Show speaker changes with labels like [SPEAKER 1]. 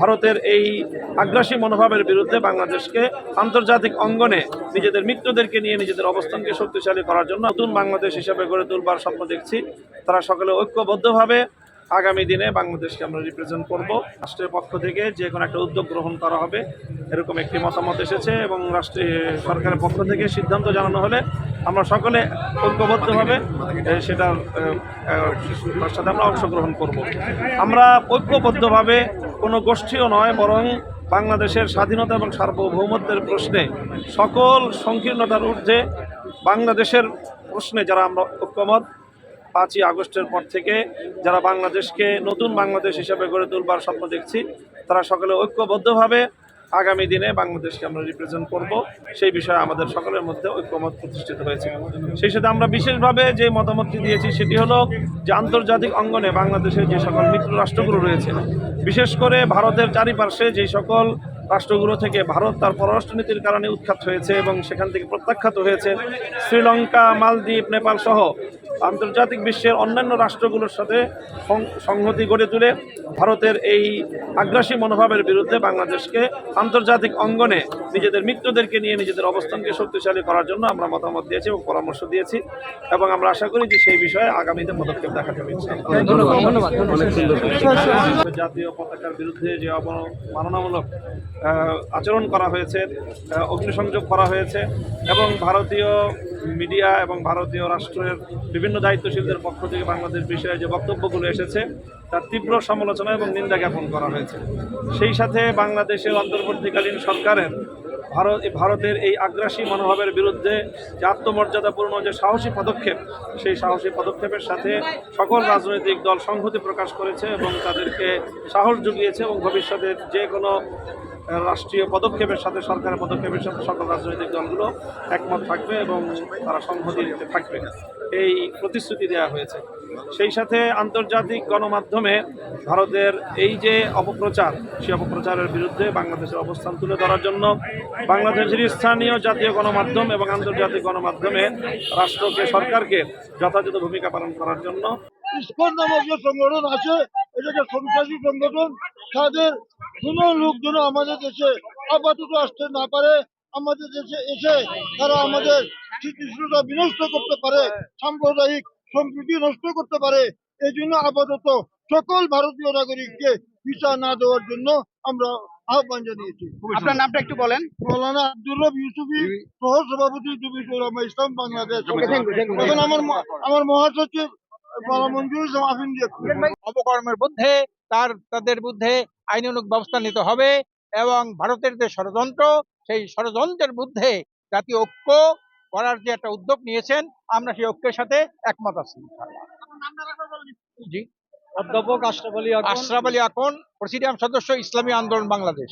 [SPEAKER 1] ভারতের এই আগ্রাসী মনোভাবের বিরুদ্ধে বাংলাদেশকে আন্তর্জাতিক অঙ্গনে নিজেদের মিত্রদেরকে নিয়ে নিজেদের অবস্থানকে শক্তিশালী করার জন্য নতুন বাংলাদেশ হিসেবে গড়ে তুলবার স্বপ্ন দেখছি। তারা সকলে ঐক্যবদ্ধভাবে আগামী দিনে বাংলাদেশকে আমরা রিপ্রেজেন্ট করব। রাষ্ট্রের পক্ষ থেকে যে কোনো একটা উদ্যোগ গ্রহণ করা হবে, এরকম একটি মতামত এসেছে এবং রাষ্ট্রীয় সরকারের পক্ষ থেকে সিদ্ধান্ত জানানো হলে আমরা সকলে ঐক্যবদ্ধভাবে সেটার সাথে আমরা অংশগ্রহণ করব। আমরা ঐক্যবদ্ধভাবে কোনো গোষ্ঠীও নয়, বরং বাংলাদেশের স্বাধীনতা এবং সার্বভৌমত্বের প্রশ্নে সকল সংকীর্ণতার ঊর্ধ্বে বাংলাদেশের প্রশ্নে যারা আমরা ঐক্যমত, পাঁচই আগস্টের পর থেকে যারা বাংলাদেশকে নতুন বাংলাদেশ হিসেবে গড়ে তুলবার স্বপ্ন দেখছি, তারা সকলে ঐক্যবদ্ধভাবে আগামী দিনে বাংলাদেশকে আমরা রিপ্রেজেন্ট করব। সেই বিষয়ে আমাদের সকলের মধ্যে ঐক্যমত প্রতিষ্ঠিত হয়েছে। সেই সাথে আমরা বিশেষভাবে যে মতামতটি দিয়েছি, সেটি হলো যে আন্তর্জাতিক অঙ্গনে বাংলাদেশের যে সকল মিত্র রাষ্ট্রগুলো রয়েছে, বিশেষ করে ভারতের চারিপার্শ্বে যে সকল রাষ্ট্রগুলো থেকে ভারত তার পররাষ্ট্রনীতির কারণে উৎখাত হয়েছে এবং সেখান থেকে প্রত্যাখ্যাত হয়েছে, শ্রীলঙ্কা, মালদ্বীপ, নেপাল সহ আন্তর্জাতিক বিশ্বের অন্যান্য রাষ্ট্রগুলোর সাথে সং- সংহতি গড়ে তুলে ভারতের এই আগ্রাসী মনোভাবের বিরুদ্ধে বাংলাদেশকে আন্তর্জাতিক অঙ্গনে নিজেদের মিত্রদেরকে নিয়ে নিজেদের অবস্থানকে শক্তিশালী করার জন্য আমরা মতামত দিয়েছি এবং পরামর্শ দিয়েছি এবং আমরা আশা করি যে সেই বিষয়ে আগামীতে পদক্ষেপ দেখা যাবে ইনশাআল্লাহ।
[SPEAKER 2] ধন্যবাদ। ধন্যবাদ।
[SPEAKER 1] জাতীয় পতাকার বিরুদ্ধে যে অবমাননামূলক আচরণ করা হয়েছে অগ্নিসংযোগ করা হয়েছে এবং ভারতীয় মিডিয়া এবং ভারতীয় রাষ্ট্রের বিভিন্ন দায়িত্বশীলদের পক্ষ থেকে বাংলাদেশ বিষয়ে যে বক্তব্যগুলো এসেছে, তার তীব্র সমালোচনা এবং নিন্দা জ্ঞাপন করা হয়েছে। সেই সাথে বাংলাদেশের অন্তর্বর্তীকালীন সরকারের ভারত, ভারতের এই আগ্রাসী মনোভাবের বিরুদ্ধে যে আত্মমর্যাদাপূর্ণ যে সাহসী পদক্ষেপ, সেই সাহসী পদক্ষেপের সাথে সকল রাজনৈতিক দল সংহতি প্রকাশ করেছে এবং তাদেরকে সাহস জুগিয়েছে এবং ভবিষ্যতে যে কোনো রাষ্ট্রীয় পদক্ষেপের সাথে সরকারের পদক্ষেপের সাথে সকল রাজনৈতিক দলগুলো একমত থাকবে এবং তারা সংহতিতে থাকবে। এই প্রতিশ্রুতি দেওয়া হয়েছে। সেই সাথে আন্তর্জাতিক গণমাধ্যমে ভারতের এই যে অপপ্রচার, সেই অপপ্রচারের বিরুদ্ধে বাংলাদেশের অবস্থান তুলে ধরার জন্য বাংলাদেশের স্থানীয় জাতীয় গণমাধ্যম এবং আন্তর্জাতিক গণমাধ্যমে রাষ্ট্রকে, সরকারকে যথাযথ ভূমিকা পালন করার জন্য
[SPEAKER 3] সংগঠন আছে এটা সন্ত্রাসী সংগঠন, তাদের কোনো লোক যেন আমাদের দেশে আপাতত আসতে না পারে। আমাদের দেশে এসে তারা আমাদের স্থিতিশীলতা বিনষ্ট করতে পারে সাম্প্রদায়িক সম্প্রীতি নষ্ট করতে পারে। এই জন্য আপাতত সকল ভারতীয় নাগরিককে ভিসা না দেওয়ার জন্য আমরা আহ্বান জানিয়েছি।
[SPEAKER 2] আপনার নামটা একটু বলেন।
[SPEAKER 3] মৌলানা আব্দুর রব ইউসুফি সহ সভাপতি ইসলাম বাংলাদেশ. এখন আমার ম- আমার মহাসচিব দিয়ে
[SPEAKER 4] অপকর্মের বিরুদ্ধে তার তাদের বিরুদ্ধে আইনানুগ ব্যবস্থা নিতে হবে এবং ভারতের যে ষড়যন্ত্র সেই ষড়যন্ত্রের বিরুদ্ধে জাতীয় ঐক্য করার যে একটা উদ্যোগ নিয়েছেন আমরা সেই ঐক্যের সাথে একমত আছি জি।
[SPEAKER 2] অধ্যাপক
[SPEAKER 4] আশরাফ আলী আকন প্রেসিডিয়াম সদস্য ইসলামী আন্দোলন বাংলাদেশ।